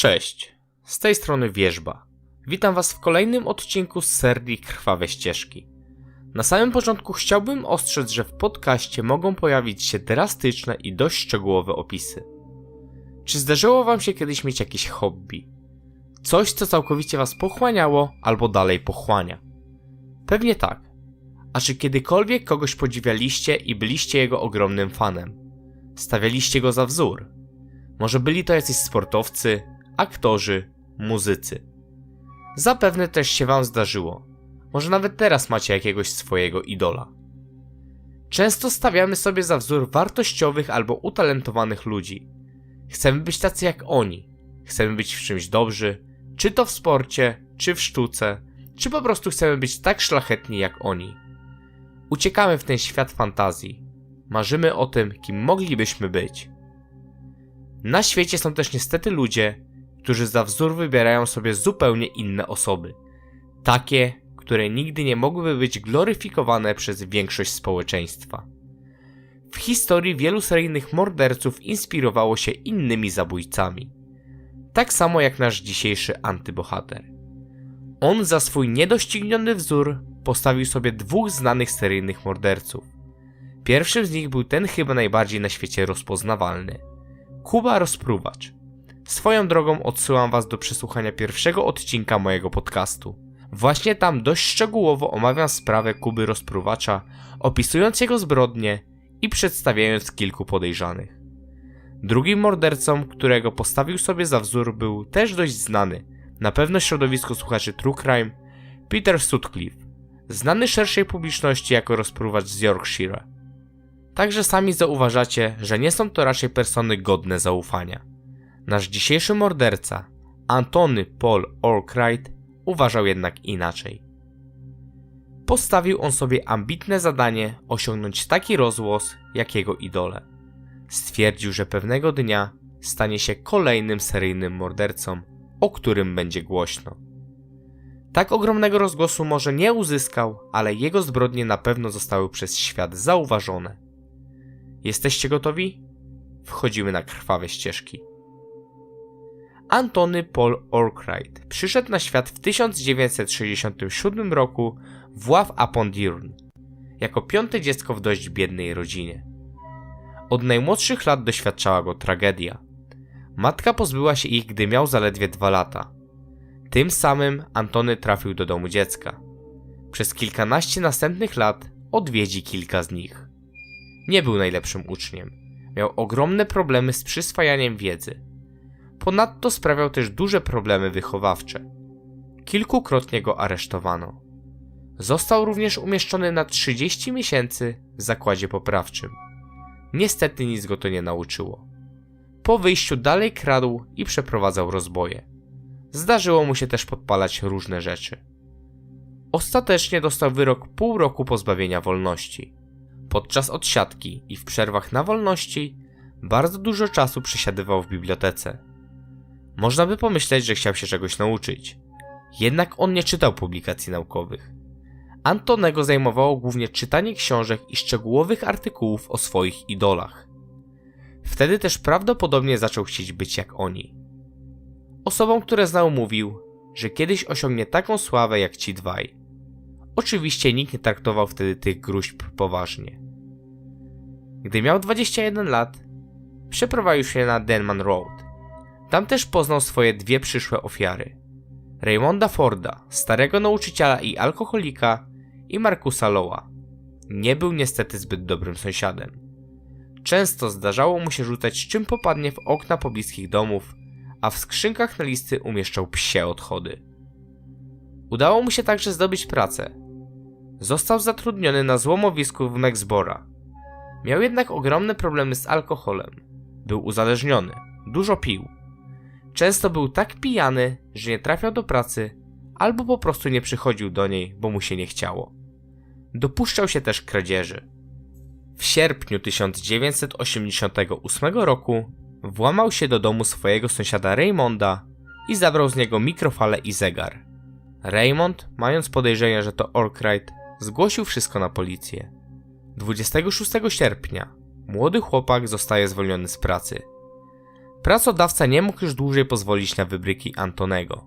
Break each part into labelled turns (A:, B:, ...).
A: Cześć, z tej strony Wierzba. Witam Was w kolejnym odcinku z serii Krwawe Ścieżki. Na samym początku chciałbym ostrzec, że w podcaście mogą pojawić się drastyczne i dość szczegółowe opisy. Czy zdarzyło Wam się kiedyś mieć jakieś hobby? Coś, co całkowicie Was pochłaniało albo dalej pochłania? Pewnie tak. A czy kiedykolwiek kogoś podziwialiście i byliście jego ogromnym fanem? Stawialiście go za wzór? Może byli to jacyś sportowcy, aktorzy, muzycy. Zapewne też się Wam zdarzyło. Może nawet teraz macie jakiegoś swojego idola. Często stawiamy sobie za wzór wartościowych albo utalentowanych ludzi. Chcemy być tacy jak oni. Chcemy być w czymś dobrzy, czy to w sporcie, czy w sztuce, czy po prostu chcemy być tak szlachetni jak oni. Uciekamy w ten świat fantazji. Marzymy o tym, kim moglibyśmy być. Na świecie są też niestety ludzie, którzy za wzór wybierają sobie zupełnie inne osoby. Takie, które nigdy nie mogłyby być gloryfikowane przez większość społeczeństwa. W historii wielu seryjnych morderców inspirowało się innymi zabójcami. Tak samo jak nasz dzisiejszy antybohater. On za swój niedościgniony wzór postawił sobie dwóch znanych seryjnych morderców. Pierwszym z nich był ten chyba najbardziej na świecie rozpoznawalny. Kuba Rozpruwacz. Swoją drogą odsyłam Was do przesłuchania pierwszego odcinka mojego podcastu. Właśnie tam dość szczegółowo omawiam sprawę Kuby Rozpruwacza, opisując jego zbrodnie i przedstawiając kilku podejrzanych. Drugim mordercą, którego postawił sobie za wzór, był też dość znany, na pewno środowisku słuchaczy True Crime, Peter Sutcliffe, znany szerszej publiczności jako rozpruwacz z Yorkshire. Także sami zauważacie, że nie są to raczej persony godne zaufania. Nasz dzisiejszy morderca, Antony Paul Orkright, uważał jednak inaczej. Postawił on sobie ambitne zadanie osiągnąć taki rozgłos jak jego idole. Stwierdził, że pewnego dnia stanie się kolejnym seryjnym mordercą, o którym będzie głośno. Tak ogromnego rozgłosu może nie uzyskał, ale jego zbrodnie na pewno zostały przez świat zauważone. Jesteście gotowi? Wchodzimy na krwawe ścieżki. Antony Paul Orkright przyszedł na świat w 1967 roku w Ław upon Dearne, jako piąte dziecko w dość biednej rodzinie. Od najmłodszych lat doświadczała go tragedia. Matka pozbyła się ich, gdy miał zaledwie dwa lata. Tym samym Antony trafił do domu dziecka. Przez kilkanaście następnych lat odwiedzi kilka z nich. Nie był najlepszym uczniem. Miał ogromne problemy z przyswajaniem wiedzy. Ponadto sprawiał też duże problemy wychowawcze. Kilkukrotnie go aresztowano. Został również umieszczony na 30 miesięcy w zakładzie poprawczym. Niestety nic go to nie nauczyło. Po wyjściu dalej kradł i przeprowadzał rozboje. Zdarzyło mu się też podpalać różne rzeczy. Ostatecznie dostał wyrok pół roku pozbawienia wolności. Podczas odsiadki i w przerwach na wolności bardzo dużo czasu przesiadywał w bibliotece. Można by pomyśleć, że chciał się czegoś nauczyć. Jednak on nie czytał publikacji naukowych. Antonego zajmowało głównie czytanie książek i szczegółowych artykułów o swoich idolach. Wtedy też prawdopodobnie zaczął chcieć być jak oni. Osobom, które znał, mówił, że kiedyś osiągnie taką sławę jak ci dwaj. Oczywiście nikt nie traktował wtedy tych gruźb poważnie. Gdy miał 21 lat, przeprowadził się na Denman Road. Tam też poznał swoje dwie przyszłe ofiary. Raymonda Forda, starego nauczyciela i alkoholika, i Markusa Lowa. Nie był niestety zbyt dobrym sąsiadem. Często zdarzało mu się rzucać czym popadnie w okna pobliskich domów, a w skrzynkach na listy umieszczał psie odchody. Udało mu się także zdobyć pracę. Został zatrudniony na złomowisku w Mexbora. Miał jednak ogromne problemy z alkoholem. Był uzależniony, dużo pił. Często był tak pijany, że nie trafiał do pracy, albo po prostu nie przychodził do niej, bo mu się nie chciało. Dopuszczał się też kradzieży. W sierpniu 1988 roku włamał się do domu swojego sąsiada Raymonda i zabrał z niego mikrofale i zegar. Raymond, mając podejrzenie, że to Orkright, zgłosił wszystko na policję. 26 sierpnia młody chłopak zostaje zwolniony z pracy. Pracodawca nie mógł już dłużej pozwolić na wybryki Antonego.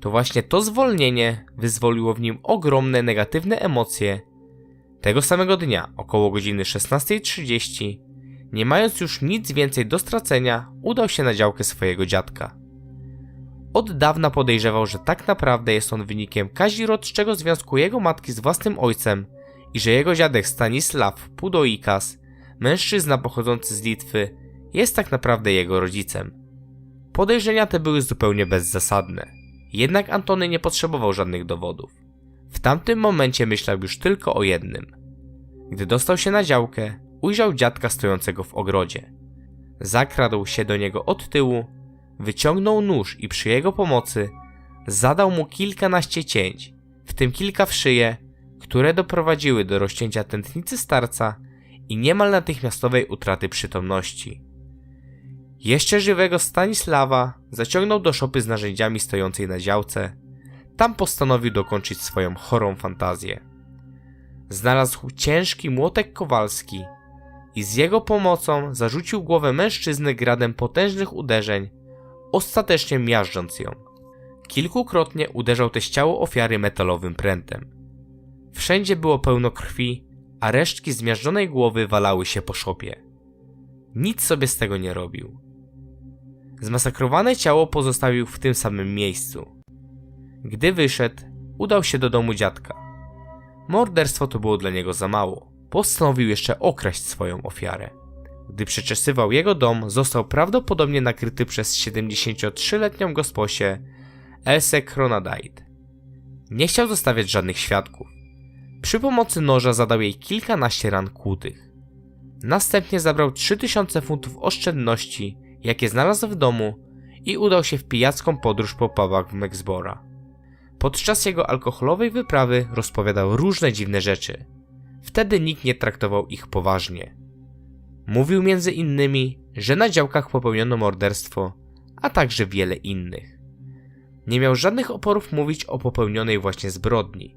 A: To właśnie to zwolnienie wyzwoliło w nim ogromne negatywne emocje. Tego samego dnia, około godziny 16.30, nie mając już nic więcej do stracenia, udał się na działkę swojego dziadka. Od dawna podejrzewał, że tak naprawdę jest on wynikiem kazirodczego związku jego matki z własnym ojcem i że jego dziadek Stanisław Pudoikas, mężczyzna pochodzący z Litwy, jest tak naprawdę jego rodzicem. Podejrzenia te były zupełnie bezzasadne, jednak Antony nie potrzebował żadnych dowodów. W tamtym momencie myślał już tylko o jednym. Gdy dostał się na działkę, ujrzał dziadka stojącego w ogrodzie. Zakradł się do niego od tyłu, wyciągnął nóż i przy jego pomocy zadał mu kilkanaście cięć, w tym kilka w szyję, które doprowadziły do rozcięcia tętnicy starca i niemal natychmiastowej utraty przytomności. Jeszcze żywego Stanisława zaciągnął do szopy z narzędziami stojącej na działce. Tam postanowił dokończyć swoją chorą fantazję. Znalazł ciężki młotek kowalski i z jego pomocą zarzucił głowę mężczyzny gradem potężnych uderzeń, ostatecznie miażdżąc ją. Kilkukrotnie uderzał też ciało ofiary metalowym prętem. Wszędzie było pełno krwi, a resztki zmiażdżonej głowy walały się po szopie. Nic sobie z tego nie robił. Zmasakrowane ciało pozostawił w tym samym miejscu. Gdy wyszedł, udał się do domu dziadka. Morderstwo to było dla niego za mało. Postanowił jeszcze okraść swoją ofiarę. Gdy przeczesywał jego dom, został prawdopodobnie nakryty przez 73-letnią gosposię Elsę Kronadite. Nie chciał zostawiać żadnych świadków. Przy pomocy noża zadał jej kilkanaście ran kłutych. Następnie zabrał 3000 funtów oszczędności, jakie znalazł w domu i udał się w pijacką podróż po pubach w Mexbora. Podczas jego alkoholowej wyprawy rozpowiadał różne dziwne rzeczy. Wtedy nikt nie traktował ich poważnie. Mówił między innymi, że na działkach popełniono morderstwo, a także wiele innych. Nie miał żadnych oporów mówić o popełnionej właśnie zbrodni.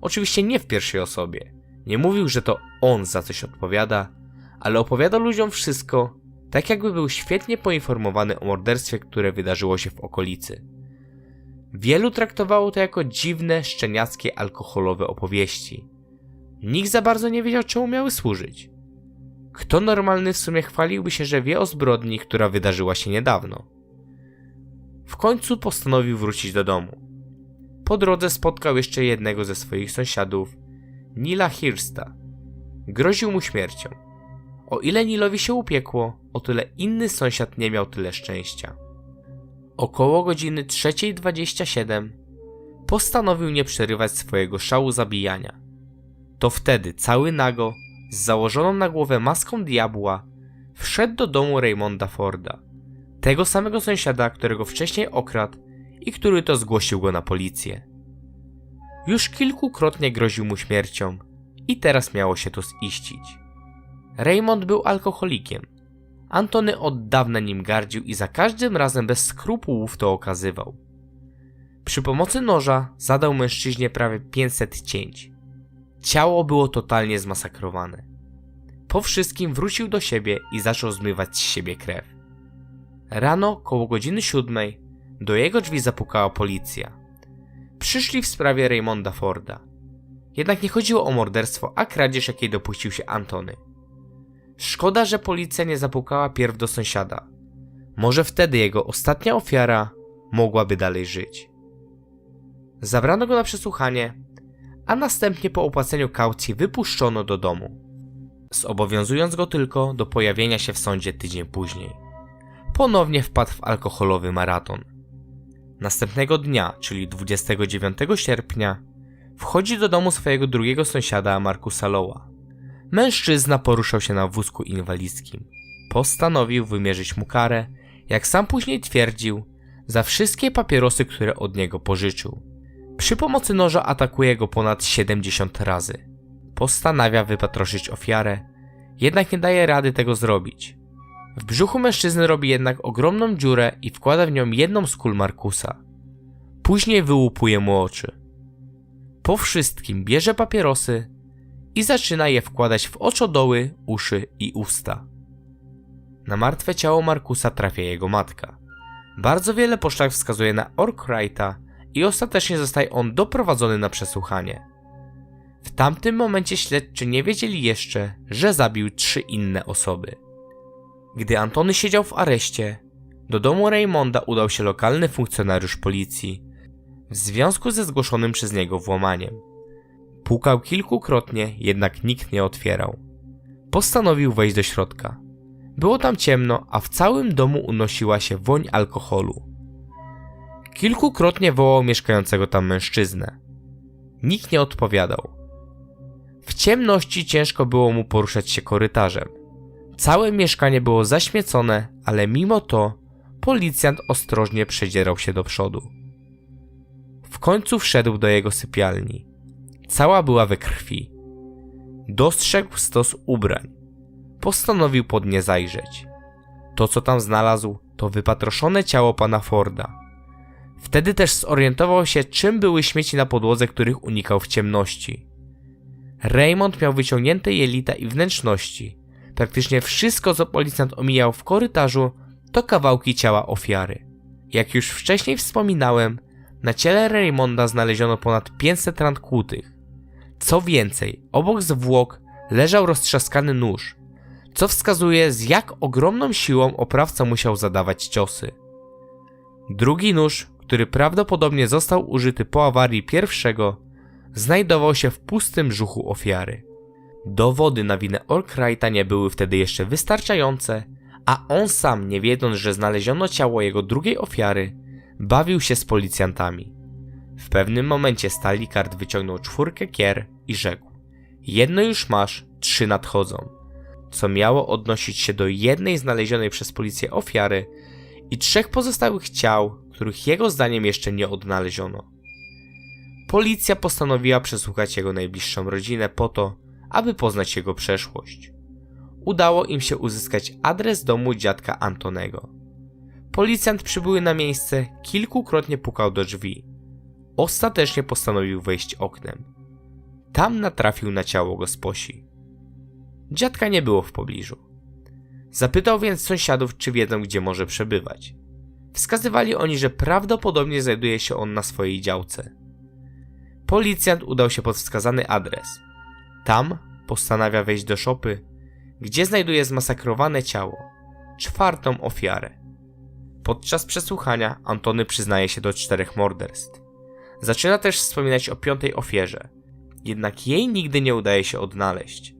A: Oczywiście nie w pierwszej osobie. Nie mówił, że to on za coś odpowiada, ale opowiadał ludziom wszystko, tak jakby był świetnie poinformowany o morderstwie, które wydarzyło się w okolicy. Wielu traktowało to jako dziwne, szczeniackie, alkoholowe opowieści. Nikt za bardzo nie wiedział, czemu miały służyć. Kto normalny w sumie chwaliłby się, że wie o zbrodni, która wydarzyła się niedawno? W końcu postanowił wrócić do domu. Po drodze spotkał jeszcze jednego ze swoich sąsiadów, Nila Hirsta. Groził mu śmiercią. O ile Nilowi się upiekło, o tyle inny sąsiad nie miał tyle szczęścia. Około godziny 3.27 postanowił nie przerywać swojego szału zabijania. To wtedy cały nago, z założoną na głowę maską diabła, wszedł do domu Raymonda Forda, tego samego sąsiada, którego wcześniej okradł i który to zgłosił go na policję. Już kilkukrotnie groził mu śmiercią i teraz miało się to ziścić. Raymond był alkoholikiem. Antony od dawna nim gardził i za każdym razem bez skrupułów to okazywał. Przy pomocy noża zadał mężczyźnie prawie 500 cięć. Ciało było totalnie zmasakrowane. Po wszystkim wrócił do siebie i zaczął zmywać z siebie krew. Rano, koło godziny siódmej, do jego drzwi zapukała policja. Przyszli w sprawie Raymonda Forda. Jednak nie chodziło o morderstwo, a kradzież, jakiej dopuścił się Antony. Szkoda, że policja nie zapukała pierw do sąsiada. Może wtedy jego ostatnia ofiara mogłaby dalej żyć. Zabrano go na przesłuchanie, a następnie po opłaceniu kaucji wypuszczono do domu, zobowiązując go tylko do pojawienia się w sądzie tydzień później. Ponownie wpadł w alkoholowy maraton. Następnego dnia, czyli 29 sierpnia, wchodzi do domu swojego drugiego sąsiada Markusa Lowa. Mężczyzna poruszał się na wózku inwalidzkim. Postanowił wymierzyć mu karę, jak sam później twierdził, za wszystkie papierosy, które od niego pożyczył. Przy pomocy noża atakuje go ponad 70 razy. Postanawia wypatroszyć ofiarę, jednak nie daje rady tego zrobić. W brzuchu mężczyzny robi jednak ogromną dziurę i wkłada w nią jedną z kul Markusa. Później wyłupuje mu oczy. Po wszystkim bierze papierosy i zaczyna je wkładać w oczodoły, uszy i usta. na martwe ciało Markusa trafia jego matka. Bardzo wiele poszlak wskazuje na Orkwrighta i ostatecznie zostaje on doprowadzony na przesłuchanie. W tamtym momencie śledczy nie wiedzieli jeszcze, że zabił trzy inne osoby. Gdy Antony siedział w areszcie, do domu Raymonda udał się lokalny funkcjonariusz policji w związku ze zgłoszonym przez niego włamaniem. Pukał kilkukrotnie, jednak nikt nie otwierał. Postanowił wejść do środka. Było tam ciemno, a w całym domu unosiła się woń alkoholu. Kilkukrotnie wołał mieszkającego tam mężczyznę. Nikt nie odpowiadał. W ciemności ciężko było mu poruszać się korytarzem. Całe mieszkanie było zaśmiecone, ale mimo to policjant ostrożnie przedzierał się do przodu. W końcu wszedł do jego sypialni. Cała była we krwi. Dostrzegł stos ubrań. Postanowił pod nie zajrzeć. To, co tam znalazł, to wypatroszone ciało pana Forda. Wtedy też zorientował się, czym były śmieci na podłodze, których unikał w ciemności. Raymond miał wyciągnięte jelita i wnętrzności. Praktycznie wszystko, co policjant omijał w korytarzu, to kawałki ciała ofiary. Jak już wcześniej wspominałem, na ciele Raymonda znaleziono ponad 500 ran kłutych. Co więcej, obok zwłok leżał roztrzaskany nóż, co wskazuje z jak ogromną siłą oprawca musiał zadawać ciosy. Drugi nóż, który prawdopodobnie został użyty po awarii pierwszego, znajdował się w pustym brzuchu ofiary. Dowody na winę Orkwrighta nie były wtedy jeszcze wystarczające, a on sam, nie wiedząc, że znaleziono ciało jego drugiej ofiary, bawił się z policjantami. W pewnym momencie Stalikard wyciągnął czwórkę kier i rzekł: Jedno już masz, trzy nadchodzą. Co miało odnosić się do jednej znalezionej przez policję ofiary i trzech pozostałych ciał, których jego zdaniem jeszcze nie odnaleziono. Policja postanowiła przesłuchać jego najbliższą rodzinę po to, aby poznać jego przeszłość. Udało im się uzyskać adres domu dziadka Antonego. Policjant przybyły na miejsce, kilkukrotnie pukał do drzwi. Ostatecznie postanowił wejść oknem. Tam natrafił na ciało gosposi. Dziadka nie było w pobliżu. Zapytał więc sąsiadów, czy wiedzą, gdzie może przebywać. Wskazywali oni, że prawdopodobnie znajduje się on na swojej działce. Policjant udał się pod wskazany adres. Tam postanawia wejść do szopy, gdzie znajduje zmasakrowane ciało, czwartą ofiarę. Podczas przesłuchania Antony przyznaje się do czterech morderstw. Zaczyna też wspominać o piątej ofierze, jednak jej nigdy nie udaje się odnaleźć.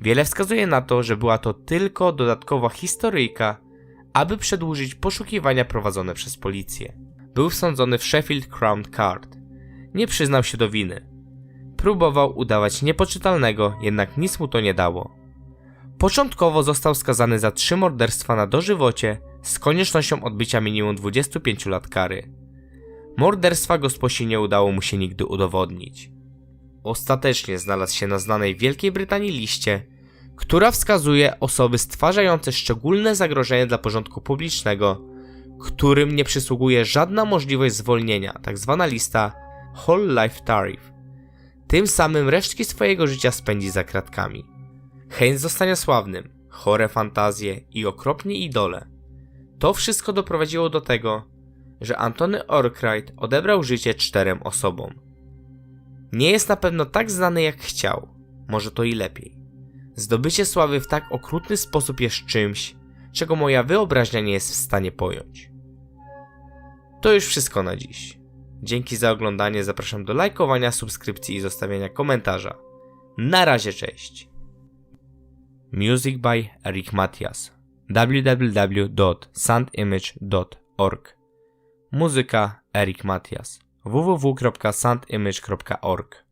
A: Wiele wskazuje na to, że była to tylko dodatkowa historyjka, aby przedłużyć poszukiwania prowadzone przez policję. Był sądzony w Sheffield Crown Court. Nie przyznał się do winy. Próbował udawać niepoczytalnego, jednak nic mu to nie dało. Początkowo został skazany za trzy morderstwa na dożywocie z koniecznością odbycia minimum 25 lat kary. Morderstwa gosposi nie udało mu się nigdy udowodnić. Ostatecznie znalazł się na znanej Wielkiej Brytanii liście, która wskazuje osoby stwarzające szczególne zagrożenie dla porządku publicznego, którym nie przysługuje żadna możliwość zwolnienia, tzw. lista Whole Life Tariff. Tym samym resztki swojego życia spędzi za kratkami. Heinz zostanie sławnym, chore fantazje i okropni idole. To wszystko doprowadziło do tego, że Antony Orkwright odebrał życie czterem osobom. Nie jest na pewno tak znany jak chciał, może to i lepiej. Zdobycie sławy w tak okrutny sposób jest czymś, czego moja wyobraźnia nie jest w stanie pojąć. To już wszystko na dziś. Dzięki za oglądanie, zapraszam do lajkowania, subskrypcji i zostawiania komentarza. Na razie, cześć! Music by Eric Matias www.soundimage.org Muzyka Eric Matias. www.soundimage.org